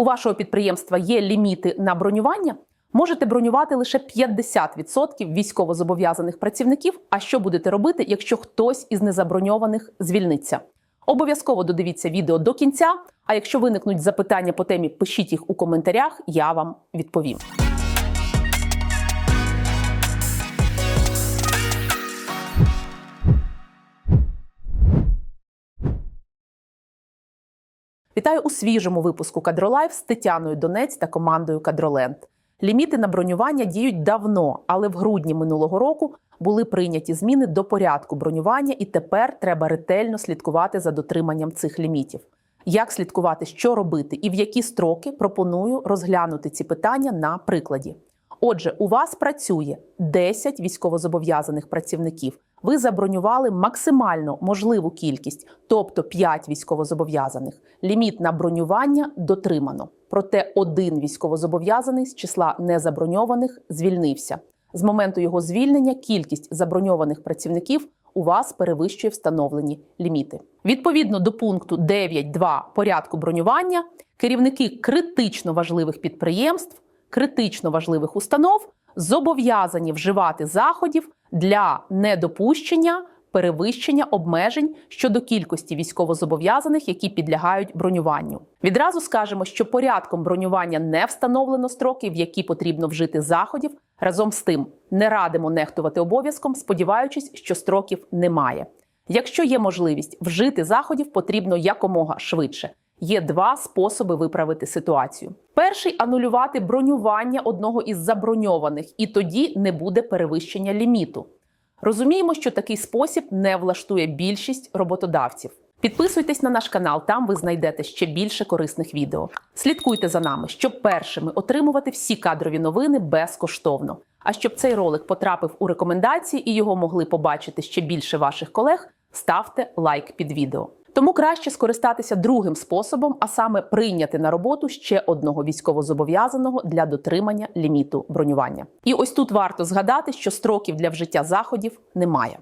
У вашого підприємства є ліміти на бронювання? Можете бронювати лише 50% військовозобов'язаних працівників. А що будете робити, якщо хтось із незаброньованих звільниться? Обов'язково додивіться відео до кінця. А якщо виникнуть запитання по темі, пишіть їх у коментарях, я вам відповім. Вітаю у свіжому випуску Кадролайв з Тетяною Донець та командою Кадроленд. Ліміти на бронювання діють давно, але в грудні минулого року були прийняті зміни до порядку бронювання, і тепер треба ретельно слідкувати за дотриманням цих лімітів. Як слідкувати, що робити і в які строки пропоную розглянути ці питання на прикладі. Отже, у вас працює 10 військовозобов'язаних працівників. Ви забронювали максимально можливу кількість, тобто 5 військовозобов'язаних. Ліміт на бронювання дотримано. Проте один військовозобов'язаний з числа незаброньованих звільнився. З моменту його звільнення кількість заброньованих працівників у вас перевищує встановлені ліміти. Відповідно до пункту 9.2 порядку бронювання, керівники критично важливих підприємств, критично важливих установ зобов'язані вживати заходів для недопущення перевищення обмежень щодо кількості військовозобов'язаних, які підлягають бронюванню. Відразу скажемо, що порядком бронювання не встановлено строки, в які потрібно вжити заходів. Разом з тим не радимо нехтувати обов'язком, сподіваючись, що строків немає. Якщо є можливість вжити заходів, потрібно якомога швидше. Є два способи виправити ситуацію. Перший анулювати бронювання одного із заброньованих, і тоді не буде перевищення ліміту. Розуміємо, що такий спосіб не влаштує більшість роботодавців. Підписуйтесь на наш канал, там ви знайдете ще більше корисних відео. Слідкуйте за нами, щоб першими отримувати всі кадрові новини безкоштовно. А щоб цей ролик потрапив у рекомендації і його могли побачити ще більше ваших колег, ставте лайк під відео. Тому краще скористатися другим способом, а саме прийняти на роботу ще одного військовозобов'язаного для дотримання ліміту бронювання. І ось тут варто згадати, що строків для вжиття заходів немає.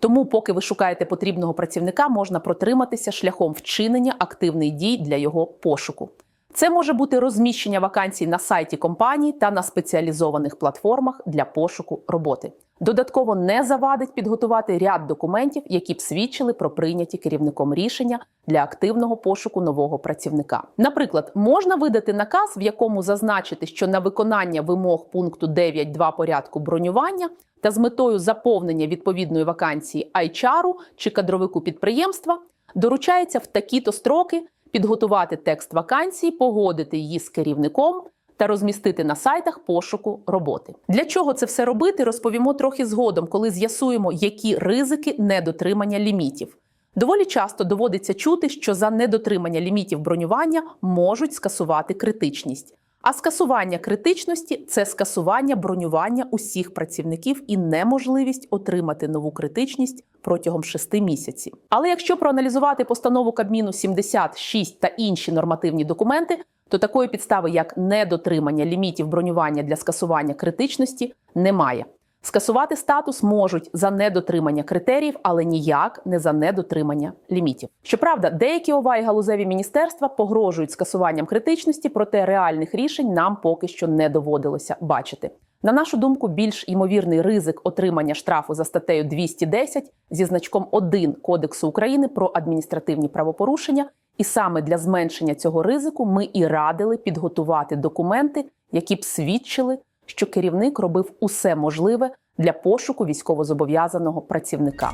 Тому, поки ви шукаєте потрібного працівника, можна протриматися шляхом вчинення активних дій для його пошуку. Це може бути розміщення вакансій на сайті компанії та на спеціалізованих платформах для пошуку роботи. Додатково не завадить підготувати ряд документів, які б свідчили про прийняті керівником рішення для активного пошуку нового працівника. Наприклад, можна видати наказ, в якому зазначити, що на виконання вимог пункту 9.2 порядку бронювання та з метою заповнення відповідної вакансії HR чи кадровику підприємства доручається в такі-то строки підготувати текст вакансії, погодити її з керівником та розмістити на сайтах пошуку роботи. Для чого це все робити, розповімо трохи згодом, коли з'ясуємо, які ризики недотримання лімітів. Доволі часто доводиться чути, що за недотримання лімітів бронювання можуть скасувати критичність. А скасування критичності це скасування бронювання усіх працівників і неможливість отримати нову критичність протягом шести місяців. Але якщо проаналізувати постанову Кабміну 76 та інші нормативні документи, то такої підстави, як недотримання лімітів бронювання для скасування критичності, немає. Скасувати статус можуть за недотримання критеріїв, але ніяк не за недотримання лімітів. Щоправда, деякі ОВА і галузеві міністерства погрожують скасуванням критичності, проте реальних рішень нам поки що не доводилося бачити. На нашу думку, більш ймовірний ризик отримання штрафу за статтею 210 зі значком 1 Кодексу України про адміністративні правопорушення, і саме для зменшення цього ризику ми і радили підготувати документи, які б свідчили що керівник робив усе можливе для пошуку військовозобов'язаного працівника.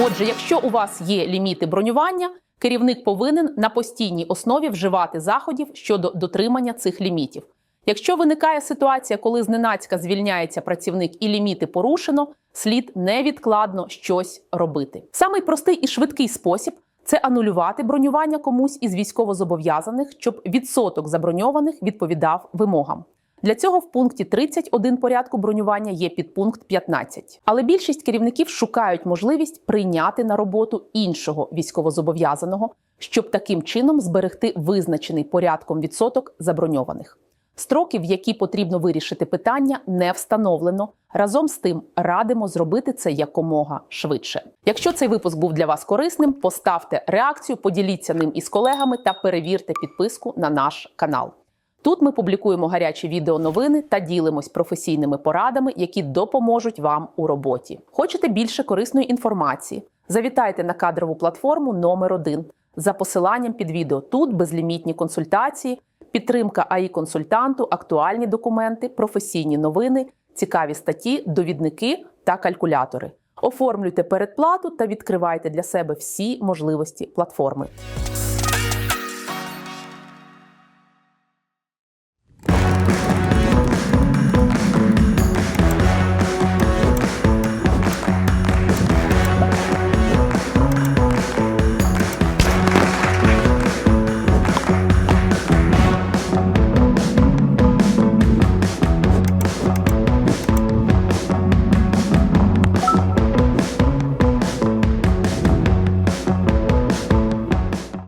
Отже, якщо у вас є ліміти бронювання, керівник повинен на постійній основі вживати заходів щодо дотримання цих лімітів. Якщо виникає ситуація, коли зненацька звільняється працівник і ліміти порушено, слід невідкладно щось робити. Самий простий і швидкий спосіб це анулювати бронювання комусь із військовозобов'язаних, щоб відсоток заброньованих відповідав вимогам. Для цього в пункті 31 порядку бронювання є підпункт 15. Але більшість керівників шукають можливість прийняти на роботу іншого військовозобов'язаного, щоб таким чином зберегти визначений порядком відсоток заброньованих. Строки, в які потрібно вирішити питання, не встановлено. Разом з тим радимо зробити це якомога швидше. Якщо цей випуск був для вас корисним, поставте реакцію, поділіться ним із колегами та перевірте підписку на наш канал. Тут ми публікуємо гарячі відеоновини та ділимось професійними порадами, які допоможуть вам у роботі. Хочете більше корисної інформації? Завітайте на кадрову платформу номер 1 за посиланням під відео. Тут безлімітні консультації, підтримка АІ консультанту, актуальні документи, професійні новини, цікаві статті, довідники та калькулятори. Оформлюйте передплату та відкривайте для себе всі можливості платформи.